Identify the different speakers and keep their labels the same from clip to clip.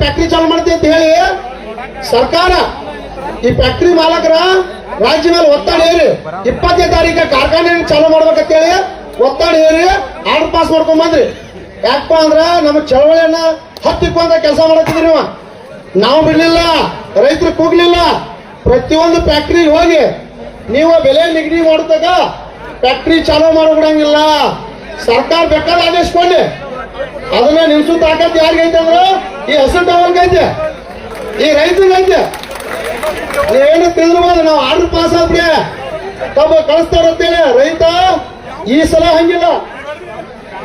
Speaker 1: Factory ಚಾಲು ಮಾಡ್ತೀವಿ ಅಂತ ಹೇಳಿ ಸರ್ಕಾರ ಈ ಫ್ಯಾಕ್ಟ್ರಿ ಮಾಲಕರ ರಾಜ್ಯ ಮೇಲೆ ಒತ್ತಡ ಹೇಳಿ ಇಪ್ಪತ್ತನೇ ತಾರೀಕ ಕಾರ್ಖಾನೆ ಚಾಲು ಮಾಡ್ಬೇಕಂತ ಹೇಳಿ ಒತ್ತಡ ಹೇರಿ. ಆರ್ಡರ್ ಪಾಸ್ ಮಾಡ್ಕೊಂಡ್ ಬಂದ್ರಿ. ಯಾಕಪ್ಪ ಅಂದ್ರ ನಮ್ಮ ಚಳವಳಿಯನ್ನ ಹತ್ತಿಕ್ಕೊಂಡ ಕೆಲಸ ಮಾಡತ್ತಿದ್ರಿ ನೀವು. ನಾವು ಬಿಡ್ಲಿಲ್ಲ, ರೈತರು ಕೂಗ್ಲಿಲ್ಲ. ಪ್ರತಿಯೊಂದು ಫ್ಯಾಕ್ಟ್ರಿಗೆ ಹೋಗಿ ನೀವು ಬೆಲೆ ನಿಗದಿ ಮಾಡಿದಾಗ ಫ್ಯಾಕ್ಟ್ರಿ ಚಾಲೂ ಮಾಡ್ಬಿಡಂಗಿಲ್ಲ ಸರ್ಕಾರ ಬೇಕಾದ ಆದೇಶ ಕೊಡ್ಲಿ. ಅದನ್ನ ನಿಲ್ಸು ತಾಕತ್ ಯಾರಿಗೈತೆ ಅಂದ್ರೆ ಈ ಹಸಿರು ಟವಲ್ಗೈತೆ ಈ ರೈತರಿಗೈತೆ ಏನು ತಿಳಿದ್ಬೋದು ನಾವು ಆರ್ಡರ್ ಪಾಸ್ ಆದ್ರೆ ತಮ್ಮ ಕಳಿಸ್ತಾರ ಅಂತೇಳಿ ರೈತ ಈ ಸಲ ಹಂಗಿಲ್ಲ.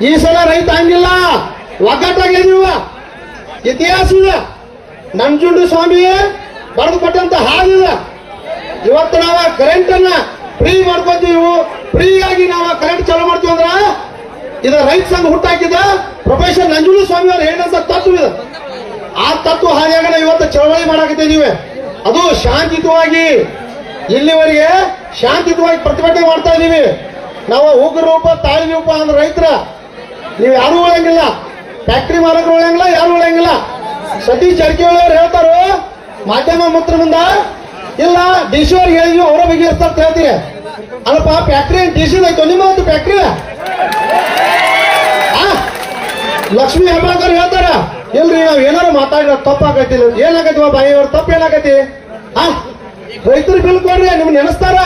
Speaker 1: ಈ ಸಲ ರೈತ ಹಂಗಿಲ್ಲ. ಒಗ್ಗಟ್ಟಾಗಿದೆ ನೀವು ಇತಿಹಾಸ ಇದೆ. ನಂಜುಂಡು ಸ್ವಾಮಿ ಬರೆದು ಕೊಟ್ಟಂತ ಇವತ್ತು ನಾವು ಕರೆಂಟ್ ಅನ್ನ ಫ್ರೀ ಮಾಡ್ಕೊತೀವಿ. ಫ್ರೀ ಆಗಿ ನಾವು ಕರೆಂಟ್ ಚಾಲೂ ಮಾಡ್ತೀವಿ ಇದ ಇದು ರೈತ ಸಂಘ ಹುಟ್ಟಾಕಿದ ಪ್ರೊಫೆಸರ್ ನಂಜುಲಿ ಸ್ವಾಮಿ ಅವ್ರು ಹೇಳಿದಂತ ತತ್ವ ಇದೆ. ಆ ತತ್ವ ಹಾಗೆ ಇವತ್ತು ಚಳವಳಿ ಮಾಡಾಕತ್ತಿದೀವಿ ಅದು ಶಾಂತಿಯುತವಾಗಿ ಇಲ್ಲಿವರೆಗೆ ಶಾಂತಿಯುತವಾಗಿ ಪ್ರತಿಭಟನೆ ಮಾಡ್ತಾ ಇದೀವಿ ನಾವು ಉಗ್ರ ರೂಪ ತಾಳಿ ರೂಪ ಅಂದ್ರೆ ರೈತರ. ನೀವು ಯಾರು ಉಳಂಗಿಲ್ಲ ಫ್ಯಾಕ್ಟ್ರಿ ಮಾಲಕರು ಉಳಂಗಿಲ್ಲ ಯಾರು ಉಳಂಗಿಲ್ಲ ಸತೀಶ್ ಜಾರಕಿಹೊಳಿ ಅವ್ರು ಹೇಳ್ತಾರೋ, ಮಾಧ್ಯಮ ಮುತ್ರ ಮುಂದ, ಇಲ್ಲ ಡಿ ಸಿ ಅವ್ರಿಗೆ ಹೇಳಿದ್ವಿ ಅವರ ಬಗ್ಗೆ ಅಂತ ಹೇಳ್ತೀರಿ. ಅಲ್ಲಪ್ಪ ಫ್ಯಾಕ್ಟ್ರಿ ಡಿ ಸಿ ಆಯ್ತು ನಿಮ್ಮ ಒಂದು ಫ್ಯಾಕ್ಟ್ರಿ ಲಕ್ಷ್ಮೀ ಹೆಬ್ಬಾಳ್ಕರ್ ಹೇಳ್ತಾರ, ಇಲ್ರಿ ನಾವ್ ಏನಾರು ಮಾತಾಡಿರ ತಪ್ಪಾಗೈತಿ ಏನಾಗೈತಿ ಬಾಯಿ ಅವ್ರ ತಪ್ಪು ಏನಾಗೈತಿ? ಆ, ರೈತರು ಬಿಲ್ ಕೊಡ್ರಿ ನಿಮ್ ನೆನಸ್ತಾರ.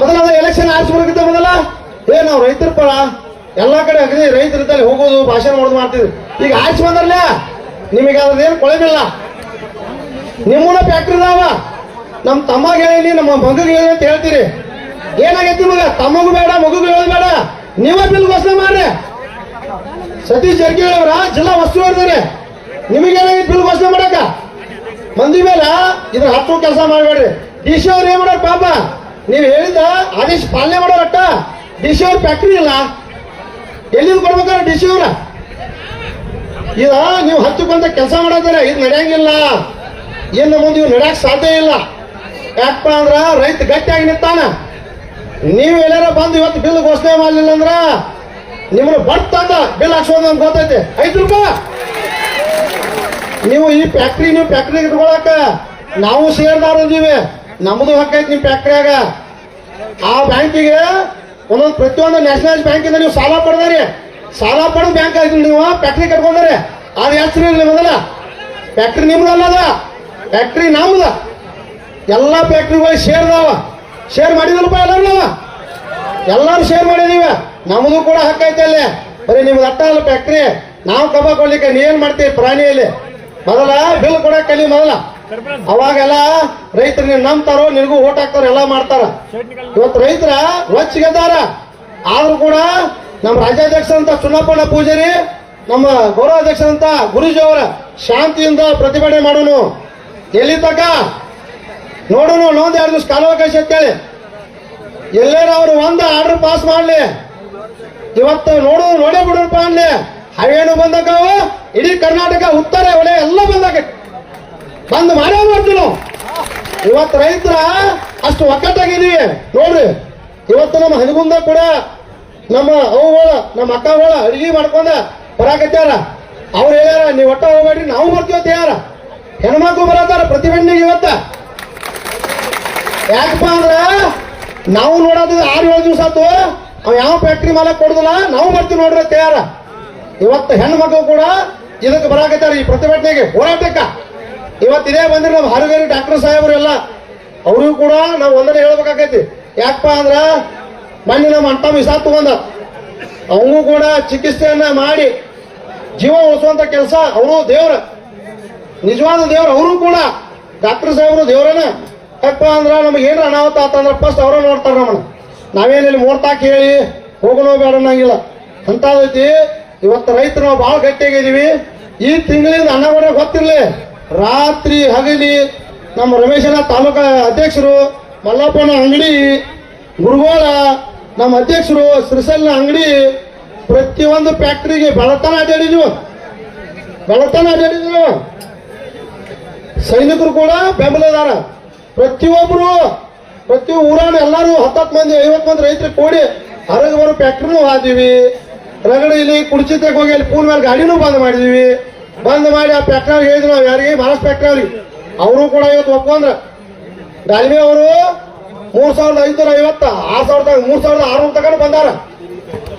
Speaker 1: ಮೊದಲ ಎಲೆಕ್ಷನ್ ಆರಿಸ್ಬಿಡಕ್ಕಿಂತ ಮೊದಲ? ಏ, ನಾವು ರೈತರ ಪರ, ಎಲ್ಲಾ ಕಡೆ ಅಗದಿ ರೈತರ ಇದ್ದಲ್ಲಿ ಹೋಗೋದು, ಭಾಷಣ ಮಾಡೋದು ಮಾಡ್ತಿದ್ರು ಈಗ ಆರಿಸಿ ಬಂದ್ರಲ್ಲ, ನಿಮಗೆ ಅದೇನು ಕೊಳಮಿಲ್ಲ ನಿಮ್ಮನ್ನ ಫ್ಯಾಕ್ಟ್ರಿ ಇದಾವ ನಮ್ಮ ತಮ್ಮಗೆ ಹೇಳಿ ನಮ್ಮ ಮಗಗೆ ಹೇಳಿ ಅಂತ ಹೇಳ್ತೀರಿ. ಏನಾಗೈತಿ ಮಗ? ತಮ್ಮಗೂ ಬೇಡ, ಮಗುಗೂ ಹೇಳೋದು ಬೇಡ. ನೀವೇ ಬಿಲ್ ಘೋಷಣೆ ಮಾಡ್ರಿ. ಸತೀಶ್ ಜಾರಕಿಹೊಳಿ ಅವರ ಜಿಲ್ಲಾ ಉಸ್ತುವಾರಿ ನಿಮಗೆ ಏನಾಗೈತಿ ಬಿಲ್ ಘೋಷಣೆ ಮಾಡಕ? ಮಂದಿ ಮೇಲೆ ಇದ್ರ ಹತ್ತು ಕೆಲಸ ಮಾಡಬೇಡ್ರಿ. ಡಿ ಸಿ ಅವ್ರು ಏನ್ ಮಾಡೋರು ಪಾಪ? ನೀವು ಹೇಳಿದ ಆದೇಶ ಪಾಲನೆ ಮಾಡೋರು ಅಟ್ಟ ಡಿ ಸಿ ಅವ್ರ ಫ್ಯಾಕ್ಟ್ರಿ ಇಲ್ಲ. ಎಲ್ಲಿಂದ ಬರ್ಬೇಕಾರ ಡಿ ಸಿ ಅವ್ರ? ಇದ ನೀವು ಬಂದ ಕೆಲಸ ಮಾಡೋದ್ರೆ ಇದು ನಡೆಯಂಗಿಲ್ಲ. ಇನ್ನು ಮುಂದೆ ಇವ್ ನಡೆಯಕ್ ಸಾಧ್ಯ ಇಲ್ಲ. ಯಾಕಪ್ಪ ಅಂದ್ರ ರೈತ ಗಟ್ಟಿಯಾಗಿ ನಿಂತಾನ. ನೀವು ಎಲ್ಲಾರ ಬಂದು ಇವತ್ತು ಬಿಲ್ ಘೋಷಣೆ ಮಾಡಲಿಲ್ಲ ಅಂದ್ರ ನಿಮ್ಮನ್ನ ಬರ್ತಂದ ಬಿಲ್ ಹಾಕ್ಸೋದು ನಮ್ಗೆ ಗೊತ್ತೈತೆ. ಐದು ರೂಪಾಯಿ. ನೀವು ಈ ಫ್ಯಾಕ್ಟ್ರಿ ನೀವು ಫ್ಯಾಕ್ಟ್ರಿ ಇಟ್ಕೊಳಕ ನಾವು ಶೇರ್ದಾರ ಇದೀವಿ ನಮ್ಮದು ಹಕ್ಕೈತಿ ನಿಮ್ಮ ಫ್ಯಾಕ್ಟ್ರಿಯಾಗ ಆ ಬ್ಯಾಂಕಿಗೆ ಒಂದೊಂದು ಪ್ರತಿಯೊಂದು ನ್ಯಾಷನಲ್ ಬ್ಯಾಂಕಿಂದ ನೀವು ಸಾಲ ಪಡೆದ್ರಿ. ಸಾಲ ಪಡೆದು ಬ್ಯಾಂಕ್ ಆಯ್ತು ನೀವು ಫ್ಯಾಕ್ಟ್ರಿ ಕಟ್ಕೊಂಡ್ರಿ. ಅದು ಹೆಸರು ಇರಲಿ ಮೊದಲ. ಫ್ಯಾಕ್ಟ್ರಿ ನಿಮ್ದಲ್ಲದ ಫ್ಯಾಕ್ಟ್ರಿ ನಮ್ದ. ಎಲ್ಲ ಫ್ಯಾಕ್ಟ್ರಿಗಳಿಗೆ ಶೇರ್ದಾವ ಶೇರ್ ಮಾಡಿದಲ್ಪ ಎಲ್ಲರೂ ನಾವು. ಎಲ್ಲರೂ ಶೇರ್ ಮಾಡಿದೀವಿ. ನಮ್ಮದು ಕೂಡ ಹಕ್ಕೈತೆ ಅಲ್ಲಿ. ಬರೀ ನಿಮ್ಗೆ ಅಟ್ಟ ಅಲ್ಲ ಫ್ಯಾಕ್ಟ್ರಿ. ನಾವು ಕಬ್ಬ ಕೊಡ್ಲಿಕ್ಕೆ ನೀವೇನ್ ಮಾಡ್ತೀವಿ ಪ್ರಾಣಿಯಲ್ಲಿ? ಮೊದಲ ಬಿಲ್ ಕೂಡ ಕಲಿ ಮೊದಲ. ಅವಾಗೆಲ್ಲ ರೈತರು ನೀನ್ ನಂಬ್ತಾರೋ, ನಿನಗೂ ಓಟ್ ಹಾಕ್ತಾರ, ಎಲ್ಲ ಮಾಡ್ತಾರ. ಇವತ್ತು ರೈತರ ಗೆದ್ದಾರ ಆದ್ರೂ ಕೂಡ ನಮ್ಮ ರಾಜ್ಯಾಧ್ಯಕ್ಷ ಅಂತ ಚುನಾಪಣ್ಣ ಪೂಜಾರಿ, ನಮ್ಮ ಗೌರವಾಧ್ಯಕ್ಷರಂತ ಗುರುಜಿ ಅವರ ಶಾಂತಿಯಿಂದ ಪ್ರತಿಭಟನೆ ಮಾಡೋನು. ಎಲ್ಲಿ ತಕ? ನೋಡೋಣ ಇನ್ನೊಂದು ಎರಡು ದಿವಸ ಕಾಲಾವಕಾಶ ಅಂತೇಳಿ ಎಲ್ಲೇರ ಅವರು ಒಂದು ಆರ್ಡರ್ ಪಾಸ್ ಮಾಡ್ಲಿ. ಇವತ್ತು ನೋಡು, ನೋಡೇ ಬಿಡೋಪ್ಪ ಅಲ್ಲಿ. ಹವೇನು ಬಂದಕ್ಕವು ಇಡೀ ಕರ್ನಾಟಕ, ಉತ್ತರ, ಒಲೆ ಎಲ್ಲ ಬಂದಾಗ. ಬಂದು ಮಾಡೇ ಮಾಡ್ತೀವಿ ಇವತ್ತು ರೈತರ ಅಷ್ಟು ಒಕ್ಕಟ್ಟಾಗಿದೀವಿ ನೋಡ್ರಿ, ಇವತ್ತು ನಮ್ಮ ಹನಿಗುಂದ ಕೂಡ ನಮ್ಮ ಅವುಗಳ ನಮ್ಮ ಅಕ್ಕಗಳ ಅಡಿಗೆ ಮಾಡ್ಕೊಂಡ ಬರಾಕತ್ಯಾರ. ಅವ್ರು ಹೇಳ್ಯಾರ, ನೀವು ಒಟ್ಟ ಹೋಗ್ಬೇಡ್ರಿ, ನಾವು ಬರ್ತೀವಿ ಅಂತ ಹೇಳ್ಯಾರ. ಹೆಣ್ಮಕ್ಳು ಬರತ್ತಾರ ಪ್ರತಿಭಟನೆಗೆ ಇವತ್ತ. ಯಾಕಪ್ಪ ಅಂದ್ರ, ನಾವು ನೋಡೋದು ಆರು ಏಳು ದಿವಸ ಆತು ಅವ್ ಯಾವ ಫ್ಯಾಕ್ಟ್ರಿ ಮಾಲಕ್ ಕೊಡುದಿಲ್ಲ? ನಾವು ಬರ್ತೀವಿ ನೋಡ್ರಿ ತಯಾರ. ಇವತ್ತು ಹೆಣ್ಣು ಮಕ್ಕಳು ಕೂಡ ಇದಕ್ಕೆ ಬರಾಕತ್ತಾರ ಈ ಪ್ರತಿಭಟನೆಗೆ. ಹೋರಾಟಕ್ಕ. ಇವತ್ತು ಇದೇ ಬಂದ್ರೆ ನಮ್ಮ ಹರಿಗೇರಿ ಡಾಕ್ಟರ್ ಸಾಹೇಬರು ಎಲ್ಲ, ಅವ್ರಿಗೂ ಕೂಡ ನಾವು ಒಂದನೇ ಹೇಳ್ಬೇಕಾಗೈತಿ. ಯಾಕಪ್ಪ ಅಂದ್ರ, ಮಣ್ಣಿನ ನಮ್ಮ ಅಂಟ ವಿಷ ತಗೊಂಡ. ಅವನು ಕೂಡ ಚಿಕಿತ್ಸೆಯನ್ನ ಮಾಡಿ ಜೀವ ಉಳಿಸುವಂತ ಕೆಲಸ ಅವರು ದೇವ್ರ. ನಿಜವಾದ ದೇವ್ರ ಅವರು ಕೂಡ. ಡಾಕ್ಟರ್ ಸಾಹೇಬರು ದೇವ್ರನ. ಯಾಕಪ್ಪ ಅಂದ್ರ ನಮ್ಗೆ ಏನ್ರ ಅನಾಹುತ ಆತಂದ್ರ ಫಸ್ಟ್ ಅವ್ರ ನೋಡ್ತಾರ ನಮ್ಮನ್ನ. ನಾವೇನಿಲ್ಲಿ ಮೂರ್ತಾಕ್ ಹೇಳಿ ಹೋಗೋಣ ಬೇಡ ಅನ್ನಂಗಿಲ್ಲ. ಐತಿ ಇವತ್ತು ರೈತರು ನಾವು ಭಾಳ ಗಟ್ಟಿಯಾಗಿದ್ದೀವಿ. ಈ ತಿಂಗಳಿಂದ ಅನ್ನ ಹೊಡೆ ಗೊತ್ತಿರ್ಲಿ, ರಾತ್ರಿ ಹಗಲಿ ನಮ್ಮ ರಮೇಶನ ತಾಲೂಕಾ ಅಧ್ಯಕ್ಷರು, ಮಲ್ಲಪ್ಪನ ಅಂಗಡಿ, ಗುರುಗೋಳ ನಮ್ಮ ಅಧ್ಯಕ್ಷರು ಶ್ರೀಸಲ್ನ ಅಂಗಡಿ, ಪ್ರತಿಯೊಂದು ಫ್ಯಾಕ್ಟ್ರಿಗೆ ಬೆಳತನ ಅಡ್ಡಾಡಿದ್ವು. ಬೆಳತನ ಅಡ್ಡಾಡಿದ್ವು ಸೈನಿಕರು ಕೂಡ ಬೆಂಬಲದಾರ ಪ್ರತಿಯೊಬ್ಬರು ಪ್ರತಿ ಊರಾಗ ಎಲ್ಲರೂ ಹತ್ತತ್ತು ಮಂದಿ, ಐವತ್ತು ಮಂದಿ ರೈತರು ಕೂಡಿ ಹೊರಗೆ ಬರೋ ಫ್ಯಾಕ್ಟ್ರಿನೂ ಹಾದಿವಿ. ರಗಡ ಇಲ್ಲಿ ಕುಡ್ಚಿತಕ್ಕೆ ಹೋಗಿ ಅಲ್ಲಿ ಪೂಲ್ ಮೇಲೆ ಗಾಡಿನೂ ಬಂದ್ ಮಾಡಿದೀವಿ. ಬಂದ್ ಮಾಡಿ ಆ ಫ್ಯಾಕ್ಟ್ರಿ ಹೇಳಿದ್ರು, ನಾವು ಯಾರಿಗೆ ಮಹಾರಾಷ್ಟ್ರ ಫ್ಯಾಕ್ಟ್ರಿ ಅವ್ರಿಗೆ. ಅವರು ಕೂಡ ಇವತ್ತು ಒಪ್ಕೊಂಡ್ರ. ಡಾಲ್ಮಿ ಅವರು ಮೂರ್ ಸಾವಿರದ ಐನೂರ ಐವತ್ತ, ಆರ್ ಸಾವಿರದ, ಮೂರ್ ಸಾವಿರದ ಆರ್ನೂರು ತಗೊಂಡು ಬಂದಾರ.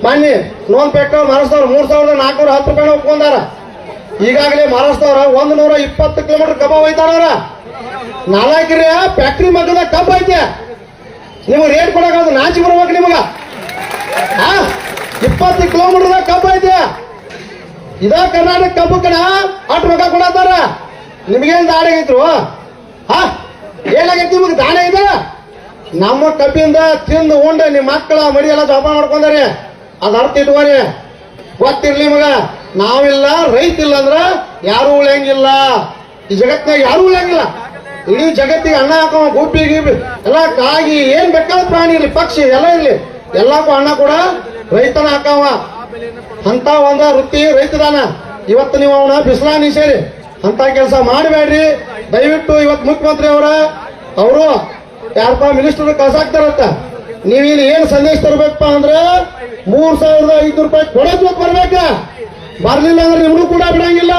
Speaker 1: ಮಾನ್ಯ, ನೋನ್ ಫ್ಯಾಕ್ಟ್ರಿ ಮಹಾರಾಷ್ಟ್ರ ಮೂರ್ ಸಾವಿರದ ನಾಲ್ಕುನೂರ ಹತ್ತು ರೂಪಾಯಿ ಒಪ್ಕೊಂಡಾರ. ಈಗಾಗಲೇ ಮಹಾರಾಷ್ಟ್ರವ್ರ ಒಂದ್ ನೂರ ಇಪ್ಪತ್ತು ಕಿಲೋಮೀಟರ್ ಕಬಾಬ್ ಅವ್ರ ನಾಲ್ಕರ ಫ್ಯಾಕ್ಟ್ರಿ ಮಗದ ಕಬ್ಬ ಐತೆ. ನೀವು ರೇಟ್ ಕೊಡೋದು ನಾಚಿ ಬರ್ಬೇಕು ನಿಮಗ. ಇಪ್ಪತ್ತು ಕಿಲೋಮೀಟರ್ ಕಬ್ಬ ಐತೆ. ಇದ ಕರ್ನಾಟಕ ಕಬ್ಬು ಕಣ ಅಟ್ ರೊಕ್ಕ ಕೊಡತ್ತಾರ. ನಿಮ್ಗೇನ್ ದಾಳಿ ಐತ್ರು? ಹಾ ಏನಾಗೈತಿ ನಿಮಗೆ ದಾನ ಇದೆ? ನಮ್ಮ ಕಬ್ಬಿಂದ ತಿಂದು ಉಂಡ ನಿಮ್ಮ ಮಕ್ಕಳ ಮರಿ ಎಲ್ಲ ಜೋಪಾನ ಮಾಡ್ಕೊಂಡಾರೆ. ಅದ್ ಅರ್ಥ ಇಟ್ಕೋರಿ ಗೊತ್ತಿರ್ಲಿ ನಿಮಗ, ನಾವಿಲ್ಲ ರೈತ ಇಲ್ಲ ಅಂದ್ರ ಯಾರು ಉಳಿಯಂಗಿಲ್ಲ. ಈ ಜಗತ್ನಾಗ ಯಾರು ಉಳಿಯಂಗಿಲ್ಲ. ಇಡೀ ಜಗತ್ತಿಗೆ ಅಣ್ಣ ಹಾಕೋ ಗುಬ್ಬಿ ಗಿಬ್ಬಿ ಎಲ್ಲ ಕಾಗಿ, ಏನ್ ಬೇಕಾದ ಪ್ರಾಣಿ ಇರ್ಲಿ, ಪಕ್ಷಿ ಎಲ್ಲ ಇರ್ಲಿ, ಎಲ್ಲಕ್ಕೂ ಅಣ್ಣ ಕೂಡ ರೈತನ ಹಾಕವ ಅಂತ ಒಂದ ವೃತ್ತಿ ರೈತದಾನ. ಇವತ್ತು ನೀವು ಅವನ ಬಿಸಿಲಾನಿ ಸೇರಿ ಅಂತ ಕೆಲಸ ಮಾಡಬೇಡ್ರಿ. ದಯವಿಟ್ಟು ಇವತ್ತು ಮುಖ್ಯಮಂತ್ರಿ ಅವರ, ಅವರು ಯಾರಪ್ಪ ಮಿನಿಸ್ಟರ್ ಕಳ್ಸಾಕ್ತಾರಂತ ನೀವಿಲ್ಲಿ ಏನ್ ಸಂದೇಶ ತರಬೇಕಪ್ಪ ಅಂದ್ರೆ ಮೂರ್ ಸಾವಿರದ ಐದು ರೂಪಾಯಿ ಕೊಡೋದ್ ಬರ್ಬೇಕ. ಬರ್ಲಿಲ್ಲ ಅಂದ್ರೆ ನಿಮ್ಗೂ ಕೂಡ ಬಿಡಂಗಿಲ್ಲ.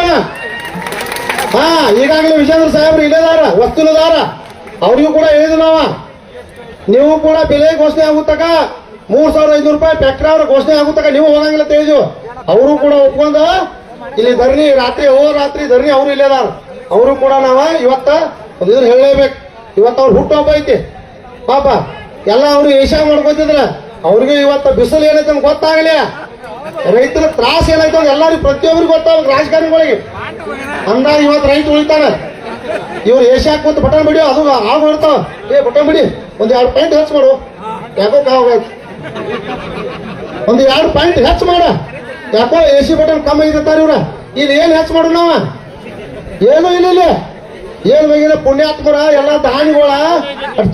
Speaker 1: ಹಾ, ಈಗಾಗಲೇ ವಿಜೇಂದ್ರ ಸಾಹೇಬ್ರು ಇಲ್ಲದಾರ ವಸ್ತುಲದಾರ. ಅವ್ರಿಗೂ ಕೂಡ ಹೇಳಿದ್ರು ನಾವ ನೀವು ಕೂಡ ಬೆಲೆ ಘೋಷಣೆ ಆಗುತ್ತಕ ಮೂರ್ ಸಾವಿರದ ಐನೂರು ರೂಪಾಯಿ ಫ್ಯಾಕ್ಟ್ರಿ ಅವ್ರ ಘೋಷಣೆ ಆಗುತ್ತಕ ನೀವು ಹೋಗಂಗಿಲ್ಲ ತೇಜು ಅವರು ಕೂಡ ಒಪ್ಕೊಂಡ, ಇಲ್ಲಿ ಧರಣಿ, ರಾತ್ರಿ ಓ ರಾತ್ರಿ ಧರಣಿ ಅವ್ರು ಇಲ್ಲದಾರ ಅವರು ಕೂಡ ನಾವ ಇವತ್ತ ಒಂದು ಹೇಳಲೇಬೇಕು. ಇವತ್ತು ಹುಟ್ಟು ಹಬ್ಬ ಐತಿ. ಪಾಪ, ಎಲ್ಲ ಅವರು ಏಷ್ಯಾ ಮಾಡ್ಕೊತಿದ್ರ ಅವ್ರಿಗೆ ಇವತ್ತ ಬಿಸಿಲು ಏನೈತೆ ಗೊತ್ತಾಗಲಿ ರೈತರ ತ್ರಾಸ ಏನಾಯ್ತು ಎಲ್ಲರಿಗೂ ಪ್ರತಿಯೊಬ್ಬರಿಗೂ ಗೊತ್ತಾಗ ರಾಜಕಾರಣಿಗಳಿಗೆ. ಅಂದಾಗ ಇವತ್ತು ರೈತ ಉಳಿತಾನೆ. ಇವ್ರು ಏಷ್ಯಾ ಕೂತ್ ಬಟನ್ ಬಿಡಿ, ಅದು ಆಗ ಹೊಡ್ತಾವ ಏ, ಬಟನ್ ಬಿಡಿ, ಒಂದ್ ಎರಡು ಪಾಯಿಂಟ್ ಹೆಚ್ಚು ಮಾಡು. ಯಾಕೋ ಕಾವಾಗೈತಿ ಒಂದು ಎರಡು ಪಾಯಿಂಟ್ ಹೆಚ್ಚು ಮಾಡ. ಯಾಕೋ ಎ ಸಿ ಬಟನ್ ಕಮ್ಮಿ ಇದ್ದಾರೆ ಇವ್ರ. ಇಲ್ಲಿ ಏನ್ ಹೆಚ್ಚು ಮಾಡು ನಾವ ಏನು ಇಲ್ಲ ಇಲ್ಲ. ಏನ್ ಬಗ್ಗೆ ಪುಣ್ಯಾತ್ಮರ ಎಲ್ಲ ದಾನಿಗಳ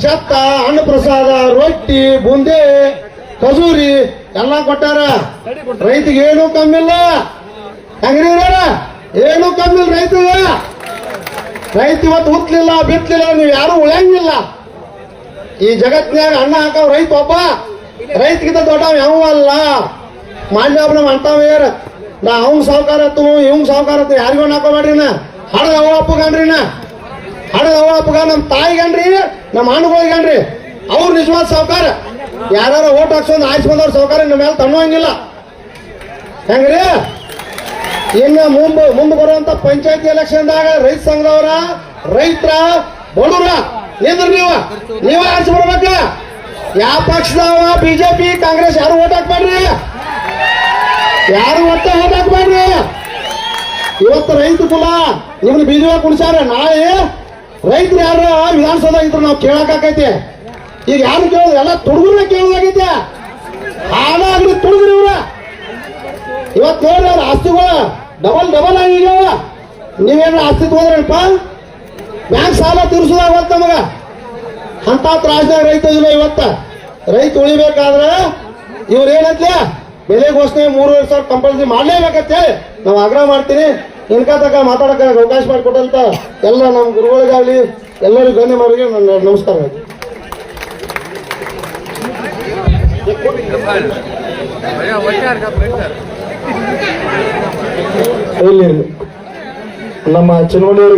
Speaker 1: ಚತ್ತ ಅನ್ನ ಪ್ರಸಾದ ರೊಟ್ಟಿ, ಬುಂದೆ, ಖಜೂರಿ ಎಲ್ಲ ಕೊಟ್ಟಾರ. ರೈತಿಗೆ ಏನು ಕಮ್ಮಿಲ್ಲ ಇವ್ರಾರ? ಏನೂ ಕಮ್ಮಿ ರೈತರಿಗೆ ರೈತ ಇವತ್ತು ಹುತ್ತಲಿಲ್ಲ ಬಿತ್ತಲಿಲ್ಲ ನೀವು ಯಾರು ಉಳಿಯಂಗಿಲ್ಲ. ಈ ಜಗತ್ನಾಗ ಅಣ್ಣ ಹಾಕವ್ ರೈತ ಒಬ್ಬ. ರೈತಗಿಂತ ದೊಡ್ಡವ ಯಾವ ಅಲ್ಲ. ಮಾನ್ಯ ನಮ್ಮ ಅಂತಾವೇರ ನಾ ಅವ್ನ ಸಾವುಕಾರ ಹತ್ತು ಇವಂಗ್ ಸಾವುಕಾರ ಹತ್ತು ಯಾರಿಗೂ ಹಾಕೋಬೇಡ್ರಿ ನಾ ಹಡದ ಅವ ಅಪ್ಪಗಣ್ರಿನ ಹಡದ ಅವ ಅಪ್ಪಗ ನಮ್ಮ ತಾಯಿಗನ್ರಿ ನಮ್ಮ ಅಣ್ಣಗಳಿಗನ್ರಿ ಅವ್ರು ನಿಜವಾದ ಸಾವುಕಾರ. ಯಾರು ಓಟ್ ಹಾಕ್ಸೊಂದು ಆಯ್ಸ್ಕೊಂಡವ್ರ ಸಾವುಕಾರ ನಮ್ಮ ಮೇಲೆ ತಣ್ಣುವಂಗಿಲ್ಲ ಹೆಂಗ್ರಿ? ಇನ್ನು ಮುಂದೆ ಮುಂದೆ ಬರುವಂತ ಪಂಚಾಯತಿ ಎಲೆಕ್ಷನ್ದಾಗ ರೈತ ಸಂಘದವರ, ರೈತರ ಬಡವರ, ನಿಂದ್ರ ನೀವು. ನೀವ ಆರಿಸಿ ಬರ್ಬೇಕ ಯಾವ ಪಕ್ಷದವ? ಬಿಜೆಪಿ, ಕಾಂಗ್ರೆಸ್, ಯಾರು ಓಟ್ ಹಾಕ್ಬೇಡ್ರಿ ಯಾರು ಒಟ್ಟ ಓಟ್ ಹಾಕ್ಬೇಡ್ರಿ ಇವತ್ತು ರೈತ ಕುಲ ನಿಮ್ನ ಬಿಜೆಪಿ ಕುಣಿಸ್ಯಾರ. ನಾಳೆ ರೈತರು ಯಾರು ವಿಧಾನಸೌಧ ಇದ್ರು ನಾವು ಕೇಳಕ್ಕಾಕೈತಿ ಈಗ ಯಾರು ಕೇಳೋದು? ಎಲ್ಲ ತುಡುಗರನ್ನ ಕೇಳೋದಾಗೈತೆ. ಹಾಳಾಗ್ಲಿ ತುಡುಗ್ರಿ ಇವ್ರ. ಇವತ್ತು ನೋಡ್ರಿ ಅವ್ರ ಆಸ್ತಿಗಳು ಡಬಲ್ ಡಬಲ್ ಆಗಿಗ್ಯಾವ ನೀವೇನು ಆಸ್ತಿ ತಗೋದ್ರಪ್ಪ ಬ್ಯಾಂಕ್ ಸಾಲ ತೀರಿಸೋದಾಗತ್ತ ನಮಗ. ಅಂತ ತ್ರಾಸ್ದಾಗ ರೈತ ಇಲ್ಲ ಇವತ್ತ? ರೈತ ಉಳಿಬೇಕಾದ್ರೆ ಇವ್ರು ಏನತ್ಲ? ಬೆಲೆ ಘೋಷಣೆ ಮೂರುವರೆ ಸಾವಿರ ಕಂಪಲ್ಸರಿ ಮಾಡಲೇಬೇಕತ್ತೆ ನಾವು ಆಗ್ರಹ ಮಾಡ್ತೀನಿ. ಇನ್ಕ ತಕ ಮಾತಾಡಕ ಅವಕಾಶ ಮಾಡಿಕೊಟ್ಟಂತ ಎಲ್ಲ ನಮ್ಮ ಗುರುಗಳಿಗಾಗಲಿ, ಎಲ್ಲರಿಗೂ ಗಣ್ಯಮಾರಿಗೆ ನನ್ನ ನಮಸ್ಕಾರ ಇಲ್ಲಿ ನಮ್ಮ ಚುನಾವಣೆ